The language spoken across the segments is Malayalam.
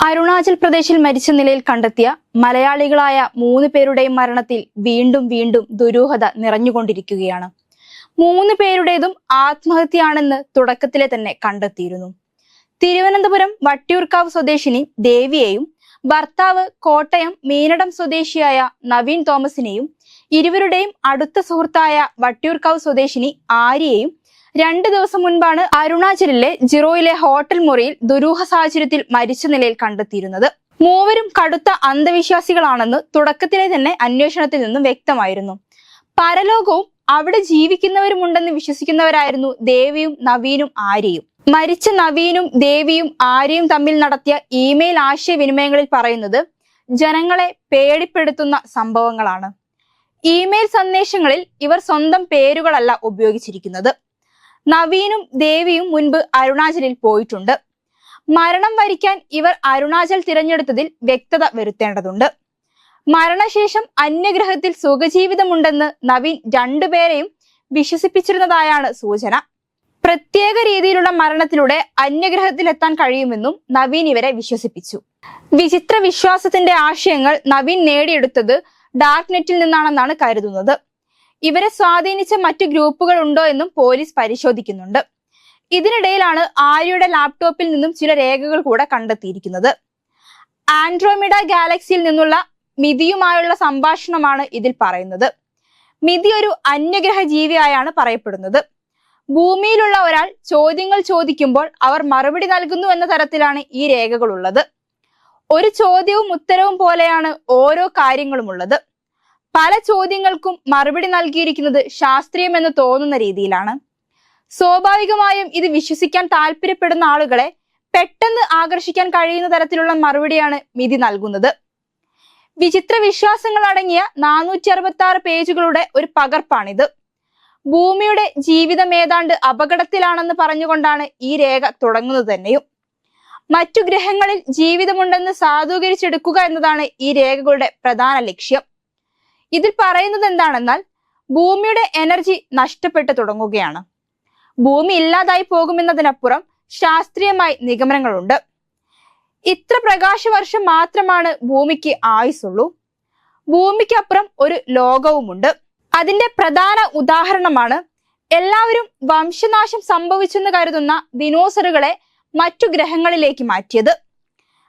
അരുണാചൽ പ്രദേശിൽ മരിച്ച നിലയിൽ കണ്ടെത്തിയ മലയാളികളായ മൂന്ന് പേരുടെയും മരണത്തിൽ വീണ്ടും വീണ്ടും ദുരൂഹത നിറഞ്ഞുകൊണ്ടിരിക്കുകയാണ്. മൂന്ന് പേരുടേതും ആത്മഹത്യയാണെന്ന് തുടക്കത്തിലെ തന്നെ കണ്ടെത്തിയിരുന്നു. തിരുവനന്തപുരം വട്ടിയൂർക്കാവ് സ്വദേശിനി ദേവിയെയും ഭർത്താവ് കോട്ടയം മീനടം സ്വദേശിയായ നവീൻ തോമസിനെയും ഇരുവരുടെയും അടുത്ത സുഹൃത്തായ വട്ടിയൂർക്കാവ് സ്വദേശിനി ആര്യയെയും രണ്ട് ദിവസം മുൻപാണ് അരുണാചലിലെ ജിറോയിലെ ഹോട്ടൽ മുറിയിൽ ദുരൂഹ സാഹചര്യത്തിൽ മരിച്ച നിലയിൽ കണ്ടെത്തിയിരുന്നത്. മൂവരും കടുത്ത അന്ധവിശ്വാസികളാണെന്ന് തുടക്കത്തിലെ തന്നെ അന്വേഷണത്തിൽ നിന്നും വ്യക്തമായിരുന്നു. പരലോകവും അവിടെ ജീവിക്കുന്നവരുമുണ്ടെന്ന് വിശ്വസിക്കുന്നവരായിരുന്നു ദേവിയും നവീനും ആര്യയും. മരിച്ച നവീനും ദേവിയും ആര്യയും തമ്മിൽ നടത്തിയ ഇമെയിൽ ആശയവിനിമയങ്ങളിൽ പറയുന്നത് ജനങ്ങളെ പേടിപ്പെടുത്തുന്ന സംഭവങ്ങളാണ്. ഇമെയിൽ സന്ദേശങ്ങളിൽ ഇവർ സ്വന്തം പേരുകളല്ല ഉപയോഗിച്ചിരിക്കുന്നത്. നവീനും ദേവിയും മുൻപ് അരുണാചലിൽ പോയിട്ടുണ്ട്. മരണം വരിക്കാൻ ഇവർ അരുണാചൽ തിരഞ്ഞെടുത്തതിൽ വ്യക്തത വരുത്തേണ്ടതുണ്ട്. മരണശേഷം അന്യഗ്രഹത്തിൽ സുഖജീവിതമുണ്ടെന്ന് നവീൻ രണ്ടുപേരെയും വിശ്വസിപ്പിച്ചിരുന്നതായാണ് സൂചന. പ്രത്യേക രീതിയിലുള്ള മരണത്തിലൂടെ അന്യഗ്രഹത്തിലെത്താൻ കഴിയുമെന്നും നവീൻ ഇവരെ വിശ്വസിപ്പിച്ചു. വിചിത്ര വിശ്വാസത്തിന്റെ ആശയങ്ങൾ നവീൻ നേടിയെടുത്തത് ഡാർക്ക് നെറ്റിൽ നിന്നാണെന്നാണ് കരുതുന്നത്. ഇവരെ സ്വാധീനിച്ച മറ്റു ഗ്രൂപ്പുകൾ ഉണ്ടോ എന്നും പോലീസ് പരിശോധിക്കുന്നുണ്ട്. ഇതിനിടയിലാണ് ആര്യയുടെ ലാപ്ടോപ്പിൽ നിന്നും ചില രേഖകൾ കൂടെ കണ്ടെത്തിയിരിക്കുന്നത്. ആൻഡ്രോമിഡ ഗാലക്സിയിൽ നിന്നുള്ള മിതിയുമായുള്ള സംഭാഷണമാണ് ഇതിൽ പറയുന്നത്. മിതി ഒരു അന്യഗ്രഹ ജീവിയായാണ് പറയപ്പെടുന്നത്. ഭൂമിയിലുള്ള ഒരാൾ ചോദ്യങ്ങൾ ചോദിക്കുമ്പോൾ അവർ മറുപടി നൽകുന്നു എന്ന തരത്തിലാണ് ഈ രേഖകളുള്ളത്. ഒരു ചോദ്യവും ഉത്തരവും പോലെയാണ് ഓരോ കാര്യങ്ങളുമുള്ളത്. പല ചോദ്യങ്ങൾക്കും മറുപടി നൽകിയിരിക്കുന്നത് ശാസ്ത്രീയമെന്ന് തോന്നുന്ന രീതിയിലാണ്. സ്വാഭാവികമായും ഇത് വിശ്വസിക്കാൻ താല്പര്യപ്പെടുന്ന ആളുകളെ പെട്ടെന്ന് ആകർഷിക്കാൻ കഴിയുന്ന തരത്തിലുള്ള മറുപടിയാണ് മിതി നൽകുന്നത്. വിചിത്ര വിശ്വാസങ്ങൾ അടങ്ങിയ നാനൂറ്റി അറുപത്തി ആറ് പേജുകളുടെ ഒരു പകർപ്പാണിത്. ഭൂമിയുടെ ജീവിതം ഏതാണ്ട് അപകടത്തിലാണെന്ന് പറഞ്ഞുകൊണ്ടാണ് ഈ രേഖ തുടങ്ങുന്നത് തന്നെയും. മറ്റു ഗ്രഹങ്ങളിൽ ജീവിതമുണ്ടെന്ന് സാധൂകരിച്ചെടുക്കുക എന്നതാണ് ഈ രേഖകളുടെ പ്രധാന ലക്ഷ്യം. ഇതിൽ പറയുന്നത് എന്താണെന്നാൽ ഭൂമിയുടെ എനർജി നഷ്ടപ്പെട്ടു തുടങ്ങുകയാണ്. ഭൂമി ഇല്ലാതായി പോകുമെന്നതിനപ്പുറം ശാസ്ത്രീയമായി നിഗമനങ്ങളുണ്ട്. ഇത്ര പ്രകാശവർഷം മാത്രമാണ് ഭൂമിക്ക് ആയുസുള്ളൂ ഭൂമിക്കപ്പുറം ഒരു ലോകവുമുണ്ട്. അതിന്റെ പ്രധാന ഉദാഹരണമാണ് എല്ലാവരും വംശനാശം സംഭവിച്ചെന്ന് കരുതുന്ന ദിനോസറുകളെ മറ്റു ഗ്രഹങ്ങളിലേക്ക് മാറ്റിയത്.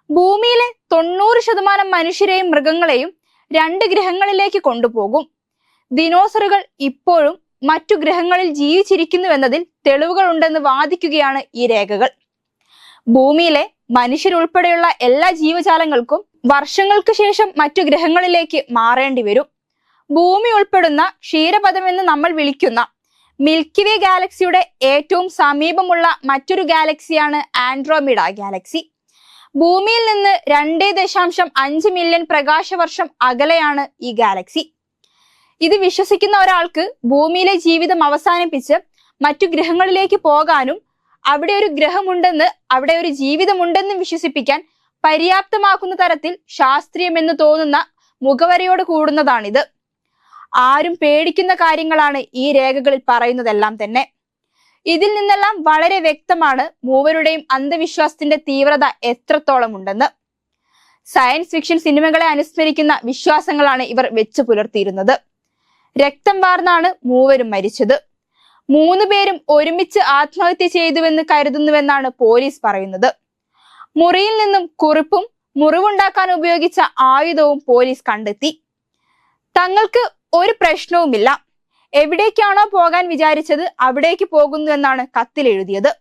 ഭൂമിയിലെ തൊണ്ണൂറ് ശതമാനം മനുഷ്യരെയും മൃഗങ്ങളെയും രണ്ട് ഗ്രഹങ്ങളിലേക്ക് കൊണ്ടുപോകും. ദിനോസറുകൾ ഇപ്പോഴും മറ്റു ഗ്രഹങ്ങളിൽ ജീവിച്ചിരിക്കുന്നുവെന്നതിൽ തെളിവുകൾ ഉണ്ടെന്ന് വാദിക്കുകയാണ് ഈ രേഖകൾ. ഭൂമിയിലെ മനുഷ്യരുൾപ്പെടെയുള്ള എല്ലാ ജീവജാലങ്ങൾക്കും വർഷങ്ങൾക്ക് ശേഷം മറ്റു ഗ്രഹങ്ങളിലേക്ക് മാറേണ്ടി വരും. ഭൂമി ഉൾപ്പെടുന്ന ക്ഷീരപഥം എന്ന് നമ്മൾ വിളിക്കുന്ന മിൽക്കി വേ ഗാലക്സിയുടെ ഏറ്റവും സമീപമുള്ള മറ്റൊരു ഗാലക്സിയാണ് ആൻഡ്രോമിഡ ഗാലക്സി. ഭൂമിയിൽ നിന്ന് രണ്ടേ ദശാംശം അഞ്ച് മില്യൺ പ്രകാശവർഷം അകലെയാണ് ഈ ഗാലക്സി ഇത് വിശ്വസിക്കുന്ന ഒരാൾക്ക് ഭൂമിയിലെ ജീവിതം അവസാനിപ്പിച്ച് മറ്റു ഗ്രഹങ്ങളിലേക്ക് പോകാനും അവിടെ ഒരു ഗ്രഹമുണ്ടെന്ന് അവിടെ ഒരു ജീവിതമുണ്ടെന്ന് വിശ്വസിപ്പിക്കാൻ പര്യാപ്തമാക്കുന്ന തരത്തിൽ ശാസ്ത്രീയമെന്ന് തോന്നുന്ന മുഖവരയോട് കൂടുന്നതാണിത്. ആരും പേടിക്കുന്ന കാര്യങ്ങളാണ് ഈ രേഖകളിൽ പറയുന്നതെല്ലാം തന്നെ. ഇതിൽ നിന്നെല്ലാം വളരെ വ്യക്തമാണ് മൂവരുടെയും അന്ധവിശ്വാസത്തിന്റെ തീവ്രത എത്രത്തോളം ഉണ്ടെന്ന് സയൻസ് ഫിക്ഷൻ സിനിമകളെ അനുസ്മരിക്കുന്ന വിശ്വാസങ്ങളാണ് ഇവർ വെച്ചു പുലർത്തിയിരുന്നത്. രക്തം വാർന്നാണ് മൂവരും മരിച്ചത്. മൂന്ന് പേരും ഒരുമിച്ച് ആത്മഹത്യ ചെയ്തുവെന്ന് കരുതുന്നുവെന്നാണ് പോലീസ് പറയുന്നത്. മുറിയിൽ നിന്നും കുറിപ്പും മുറിവുണ്ടാക്കാൻ ഉപയോഗിച്ച ആയുധവും പോലീസ് കണ്ടെത്തി. തങ്ങൾക്ക് ഒരു പ്രശ്നവുമില്ല. എവിടേക്കാണോ പോകാൻ വിചാരിച്ചത് അവിടേക്ക് പോകുന്നു എന്നാണ് കത്തിൽ എഴുതിയത്.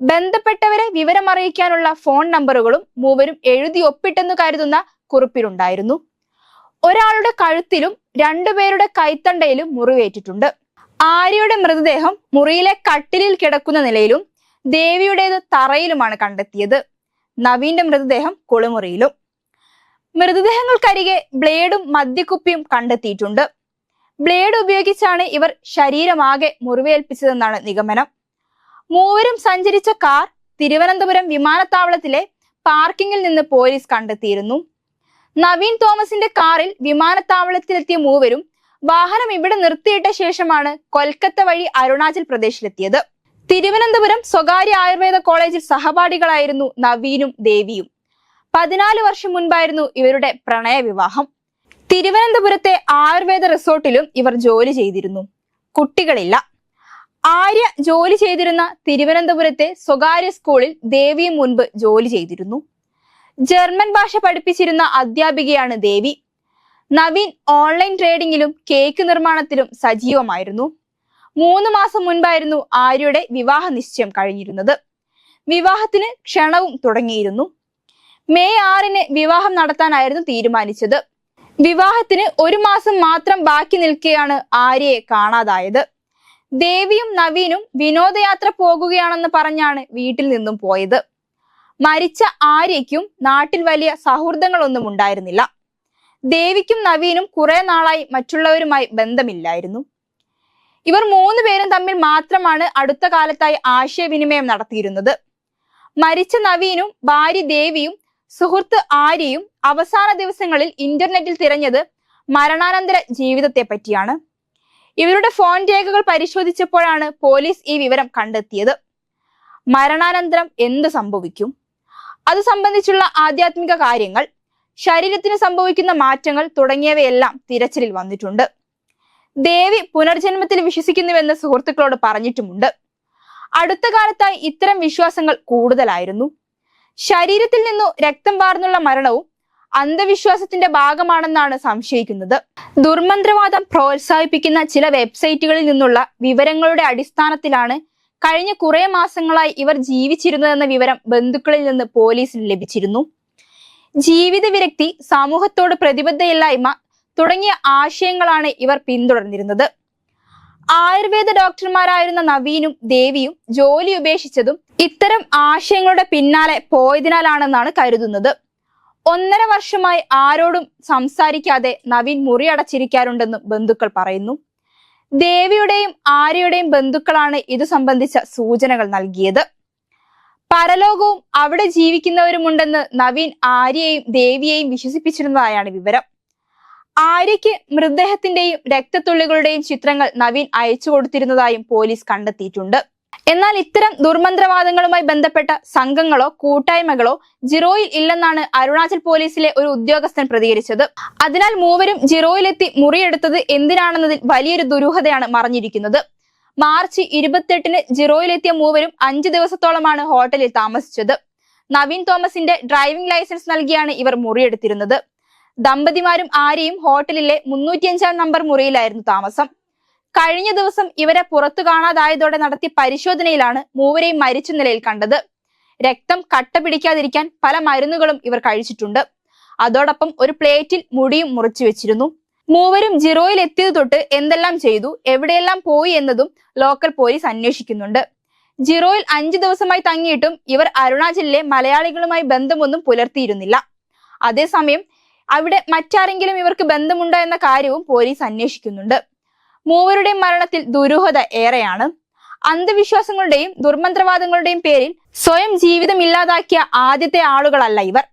ബന്ധപ്പെട്ടവരെ വിവരമറിയിക്കാനുള്ള ഫോൺ നമ്പറുകളും മൂവരും എഴുതി ഒപ്പിട്ടെന്ന് കരുതുന്ന കുറിപ്പിലുണ്ടായിരുന്നു. ഒരാളുടെ കഴുത്തിലും രണ്ടുപേരുടെ കൈത്തണ്ടയിലും മുറിവേറ്റിട്ടുണ്ട്. ആര്യയുടെ മൃതദേഹം മുറിയിലെ കട്ടിലിൽ കിടക്കുന്ന നിലയിലും ദേവിയുടേത് തറയിലുമാണ് കണ്ടെത്തിയത്. നവീന്റെ മൃതദേഹം കുളിമുറിയിലും മൃതദേഹങ്ങൾക്കരികെ ബ്ലേഡും മദ്യക്കുപ്പിയും കണ്ടെത്തിയിട്ടുണ്ട്. ബ്ലേഡ് ഉപയോഗിച്ചാണ് ഇവർ ശരീരമാകെ മുറിവേൽപ്പിച്ചതെന്നാണ് നിഗമനം. മൂവരും സഞ്ചരിച്ച കാർ തിരുവനന്തപുരം വിമാനത്താവളത്തിലെ പാർക്കിംഗിൽ നിന്ന് പോലീസ് കണ്ടെത്തിയിരുന്നു. നവീൻ തോമസിന്റെ കാറിൽ വിമാനത്താവളത്തിലെത്തിയ മൂവരും വാഹനം ഇവിടെ നിർത്തിയിട്ട ശേഷമാണ് കൊൽക്കത്ത വഴി അരുണാചൽ പ്രദേശിലെത്തിയത്. തിരുവനന്തപുരം സ്വകാര്യ ആയുർവേദ കോളേജിൽ സഹപാഠികളായിരുന്നു നവീനും ദേവിയും. പതിനാല് വർഷം മുൻപായിരുന്നു ഇവരുടെ പ്രണയ വിവാഹം തിരുവനന്തപുരത്തെ ആയുർവേദ റിസോർട്ടിലും ഇവർ ജോലി ചെയ്തിരുന്നു. കുട്ടികളില്ല. ആര്യ ജോലി ചെയ്തിരുന്ന തിരുവനന്തപുരത്തെ സ്വകാര്യ സ്കൂളിൽ ദേവിയും മുൻപ് ജോലി ചെയ്തിരുന്നു. ജർമ്മൻ ഭാഷ പഠിപ്പിച്ചിരുന്ന അധ്യാപികയാണ് ദേവി. നവീൻ ഓൺലൈൻ ട്രേഡിംഗിലും കേക്ക് നിർമ്മാണത്തിലും സജീവമായിരുന്നു. മൂന്ന് മാസം മുൻപായിരുന്നു ആര്യയുടെ വിവാഹ നിശ്ചയം കഴിഞ്ഞിരുന്നത്. വിവാഹത്തിന് ക്ഷണവും തുടങ്ങിയിരുന്നു. മെയ് ആറിന് വിവാഹം നടത്താനായിരുന്നു തീരുമാനിച്ചത്. വിവാഹത്തിന് ഒരു മാസം മാത്രം ബാക്കി നിൽക്കെയാണ് ആര്യയെ കാണാതായത്. ദേവിയും നവീനും വിനോദയാത്ര പോകുകയാണെന്ന് പറഞ്ഞാണ് വീട്ടിൽ നിന്നും പോയത്. മരിച്ച ആര്യയ്ക്കും നാട്ടിൽ വലിയ സൗഹൃദങ്ങളൊന്നും ഉണ്ടായിരുന്നില്ല. ദേവിക്കും നവീനും കുറെ നാളായി മറ്റുള്ളവരുമായി ബന്ധമില്ലായിരുന്നു. ഇവർ മൂന്ന് പേരും തമ്മിൽ മാത്രമാണ് അടുത്ത കാലത്തായി ആശയവിനിമയം നടത്തിയിരുന്നത്. മരിച്ച നവീനും ഭാര്യ ദേവിയും സുഹൃത്ത് ആര്യയും അവസാന ദിവസങ്ങളിൽ ഇന്റർനെറ്റിൽ തിരഞ്ഞത് മരണാനന്തര ജീവിതത്തെ പറ്റിയാണ് ഇവരുടെ ഫോൺ രേഖകൾ പരിശോധിച്ചപ്പോഴാണ് പോലീസ് ഈ വിവരം കണ്ടെത്തിയത്. മരണാനന്തരം എന്ത് സംഭവിക്കും? അത് സംബന്ധിച്ചുള്ള ആധ്യാത്മിക കാര്യങ്ങൾ ശരീരത്തിന് സംഭവിക്കുന്ന മാറ്റങ്ങൾ തുടങ്ങിയവയെല്ലാം തിരച്ചിലിൽ വന്നിട്ടുണ്ട്. ദേവി പുനർജന്മത്തിൽ വിശ്വസിക്കുന്നുവെന്ന് സുഹൃത്തുക്കളോട് പറഞ്ഞിട്ടുമുണ്ട്. അടുത്ത കാലത്തായി ഇത്തരം വിശ്വാസങ്ങൾ കൂടുതലായിരുന്നു. ശരീരത്തിൽ നിന്നു രക്തം വാർന്നുള്ള മരണവും അന്ധവിശ്വാസത്തിന്റെ ഭാഗമാണെന്നാണ് സംശയിക്കുന്നത്. ദുർമന്ത്രവാദം പ്രോത്സാഹിപ്പിക്കുന്ന ചില വെബ്സൈറ്റുകളിൽ നിന്നുള്ള വിവരങ്ങളുടെ അടിസ്ഥാനത്തിലാണ് കഴിഞ്ഞ കുറെ മാസങ്ങളായി ഇവർ ജീവിച്ചിരുന്നതെന്ന വിവരം ബന്ധുക്കളിൽ നിന്ന് പോലീസിന് ലഭിച്ചിരുന്നു. ജീവിത വിരക്തി സമൂഹത്തോട് പ്രതിബദ്ധയില്ലായ്മ തുടങ്ങിയ ആശയങ്ങളാണ് ഇവർ പിന്തുടർന്നിരുന്നത്. ആയുർവേദ ഡോക്ടർമാരായിരുന്ന നവീനും ദേവിയും ജോലി ഉപേക്ഷിച്ചതും ഇത്തരം ആശയങ്ങളുടെ പിന്നാലെ പോയതിനാലാണെന്നാണ് കരുതുന്നത്. ഒന്നര വർഷമായി ആരോടും സംസാരിക്കാതെ നവീൻ മുറി അടച്ചിരിക്കാറുണ്ടെന്നും ബന്ധുക്കൾ പറയുന്നു. ദേവിയുടെയും ആര്യയുടെയും ബന്ധുക്കളാണ് ഇത് സംബന്ധിച്ച സൂചനകൾ നൽകിയത്. പരലോകവും അവിടെ ജീവിക്കുന്നവരുമുണ്ടെന്ന് നവീൻ ആര്യയെയും ദേവിയെയും വിശ്വസിപ്പിച്ചിരുന്നതായാണ് വിവരം. ആര്യയ്ക്ക് മൃതദേഹത്തിന്റെയും രക്തത്തുള്ളികളുടെയും ചിത്രങ്ങൾ നവീൻ അയച്ചു കൊടുത്തിരുന്നതായും പോലീസ് കണ്ടെത്തിയിട്ടുണ്ട്. എന്നാൽ ഇത്തരം ദുർമന്ത്രവാദങ്ങളുമായി ബന്ധപ്പെട്ട സംഘങ്ങളോ കൂട്ടായ്മകളോ ജിറോയിൽ ഇല്ലെന്നാണ് അരുണാചൽ പോലീസിലെ ഒരു ഉദ്യോഗസ്ഥൻ പ്രതികരിച്ചത്. അതിനാൽ മൂവരും ജിറോയിലെത്തി മുറിയെടുത്തത് എന്തിനാണെന്നതിൽ വലിയൊരു ദുരൂഹതയാണ് മറഞ്ഞിരിക്കുന്നത്. മാർച്ച് ഇരുപത്തെട്ടിന് ജിറോയിലെത്തിയ മൂവരും അഞ്ചു ദിവസത്തോളമാണ് ഹോട്ടലിൽ താമസിച്ചത്. നവീൻ തോമസിന്റെ ഡ്രൈവിംഗ് ലൈസൻസ് നൽകിയാണ് ഇവർ മുറിയെടുത്തിരുന്നത്. ദമ്പതിമാരും ആരെയും ഹോട്ടലിലെ മുന്നൂറ്റിയഞ്ചാം നമ്പർ മുറിയിലായിരുന്നു താമസം. കഴിഞ്ഞ ദിവസം ഇവരെ പുറത്തു കാണാതായതോടെ നടത്തിയ പരിശോധനയിലാണ് മൂവരെയും മരിച്ച നിലയിൽ കണ്ടത്. രക്തം കട്ട പിടിക്കാതിരിക്കാൻ പല മരുന്നുകളും ഇവർ കഴിച്ചിട്ടുണ്ട്. അതോടൊപ്പം ഒരു പ്ലേറ്റിൽ മുടിയും മുറിച്ചു വെച്ചിരുന്നു. മൂവരും ജിറോയിൽ എത്തിയത് തൊട്ട് എന്തെല്ലാം ചെയ്തു എവിടെയെല്ലാം പോയി എന്നതും ലോക്കൽ പോലീസ് അന്വേഷിക്കുന്നുണ്ട്. ജിറോയിൽ അഞ്ചു ദിവസമായി തങ്ങിയിട്ടും ഇവർ അരുണാചലിലെ മലയാളികളുമായി ബന്ധമൊന്നും പുലർത്തിയിരുന്നില്ല. അതേസമയം അവിടെ മറ്റാരെങ്കിലും ഇവർക്ക് ബന്ധമുണ്ടോ എന്ന കാര്യവും പോലീസ് അന്വേഷിക്കുന്നുണ്ട്. മൂവരുടെയും മരണത്തിൽ ദുരൂഹത ഏറെയാണ്. അന്ധവിശ്വാസങ്ങളുടെയും ദുർമന്ത്രവാദങ്ങളുടെയും പേരിൽ സ്വയം ജീവിതം ഇല്ലാതാക്കിയ ആദ്യത്തെ ആളുകളല്ല ഇവർ.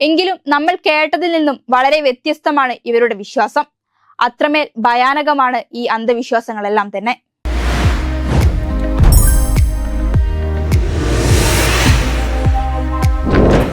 എങ്കിലും നമ്മൾ കേട്ടതിൽ നിന്നും വളരെ വ്യത്യസ്തമാണ് ഇവരുടെ വിശ്വാസം. അത്രമേൽ ഭയാനകമാണ് ഈ അന്ധവിശ്വാസങ്ങളെല്ലാം തന്നെ.